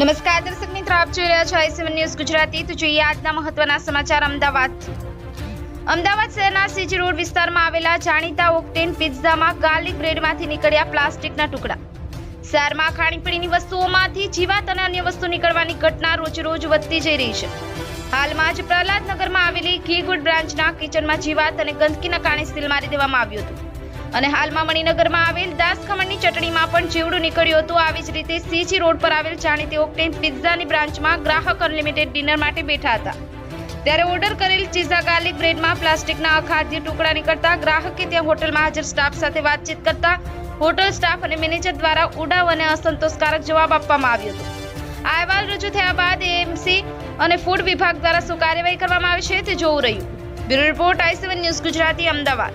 નમસ્કાર, દર્શક મિત્રો, આપ જોઈ રહ્યા છો આઈ ન્યૂઝ ગુજરાતી. તો જોઈએ આજના મહત્વના સમાચાર. અમદાવાદ. અમદાવાદ શહેરના સીજી રોડ વિસ્તારમાં આવેલા જાણીતા ઓક્ટેન પિઝામાં ગાર્લિક બ્રેડમાંથી નીકળ્યા પ્લાસ્ટિકના ટુકડા. શહેરમાં ખાણીપીણીની વસ્તુઓમાંથી જીવાત અને અન્ય વસ્તુ નીકળવાની ઘટના રોજરોજ વધતી જઈ રહી છે. હાલમાં જ પ્રહલાદનગરમાં આવેલી ઘી ગુડ બ્રાન્ચના કિચનમાં જીવાત અને ગંદકીના કારણે સીલ મારી દેવામાં આવ્યું હતું. અને હાલમાં મણિનગરમાં આવેલ દાસ ખમણની ચટણીમાં પણ જીવડું નીકળ્યું હતું. આવી જ રીતે સીજી રોડ પર આવેલ જાણીતી ઓક્ટેન પિઝાની બ્રાન્ચમાં ગ્રાહક અનલિમિટેડ ડિનર માટે બેઠા હતા. ત્યારે ઓર્ડર કરેલ ચીઝા ગાર્લિક બ્રેડમાં પ્લાસ્ટિકના અખાદ્ય ટુકડા નીકળતા ગ્રાહકે ત્યાં હોટલમાં હાજર સ્ટાફ સાથે વાતચીત કરતા હોટલ સ્ટાફ અને મેનેજર દ્વારા ઉડાવ અને અસંતોષકારક જવાબ આપવામાં આવ્યો હતો. આ અહેવાલ રજૂ થયા બાદ એએમસી અને ફૂડ વિભાગ દ્વારા શું કાર્યવાહી કરવામાં આવી છે તે જોવું રહ્યું. Bureau report I news Gujarati, Ahmedabad.